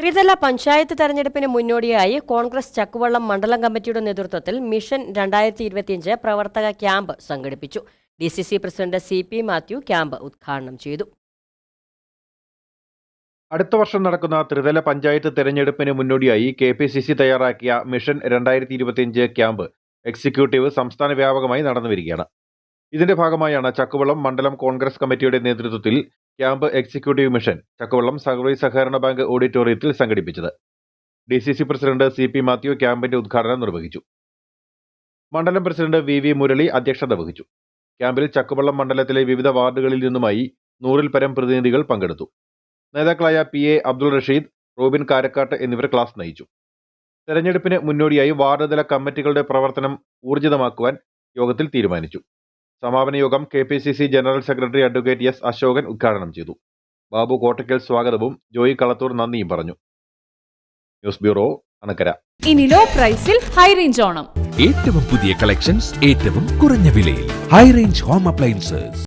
ത്രിതല പഞ്ചായത്ത് തെരഞ്ഞെടുപ്പിന് മുന്നോടിയായി കോൺഗ്രസ് ചക്കുവള്ളം മണ്ഡലം കമ്മിറ്റിയുടെ നേതൃത്വത്തിൽ മിഷൻ രണ്ടായിരത്തി ഇരുപത്തിയഞ്ച് പ്രവർത്തക ക്യാമ്പ് സംഘടിപ്പിച്ചു. D C C president C P Mathew camp ഉദ്ഘാടനം ചെയ്തു. അടുത്ത വർഷം നടക്കുന്ന ത്രിതല പഞ്ചായത്ത് തെരഞ്ഞെടുപ്പിന് മുന്നോടിയായി കെ പി സി സി തയ്യാറാക്കിയ മിഷൻ രണ്ടായിരത്തി ഇരുപത്തിയഞ്ച് ക്യാമ്പ് എക്സിക്യൂട്ടീവ് സംസ്ഥാന വ്യാപകമായി നടന്നുവരികയാണ്. ഇതിന്റെ ഭാഗമായാണ് ചക്കുവള്ളം മണ്ഡലം കോൺഗ്രസ് കമ്മിറ്റിയുടെ നേതൃത്വത്തിൽ camp executive mission Chakkavallam service സഹകരണ ബാങ്ക് ഓഡിറ്റോറിയത്തിൽ സംഘടിപ്പിച്ചത്. D C C president C P Mathew ക്യാമ്പിന്റെ ഉദ്ഘാടനം നിർവഹിച്ചു. മണ്ഡലം പ്രസിഡന്റ് വി വി മുരളി അധ്യക്ഷത വഹിച്ചു. ക്യാമ്പിൽ ചക്കുവള്ളം മണ്ഡലത്തിലെ വിവിധ വാർഡുകളിൽ നിന്നുമായി നൂറിൽ പരം പ്രതിനിധികൾ പങ്കെടുത്തു. നേതാക്കളായ പി എ അബ്ദുൾ റഷീദ് റോബിൻ കാരക്കാട്ട് എന്നിവർ ക്ലാസ് നയിച്ചു. തെരഞ്ഞെടുപ്പിന് മുന്നോടിയായി വാർഡ് തല കമ്മിറ്റികളുടെ പ്രവർത്തനം ഊർജിതമാക്കുവാൻ യോഗത്തിൽ തീരുമാനിച്ചു. സമാപന യോഗം K P C C general secretary advocate S Asokan ഉദ്ഘാടനം ചെയ്തു. ബാബു കോട്ടയ്ക്കൽ സ്വാഗതവും. ജോയി കളത്തൂർ നന്ദിയും പറഞ്ഞു. News bureau Anakkara. ഇനി ലോ പ്രൈസിൽ ഹൈ റേഞ്ച് ഓണം. ഏറ്റവും പുതിയ കളക്ഷൻസ് ഏറ്റവും കുറഞ്ഞ വിലയിൽ. High range home appliances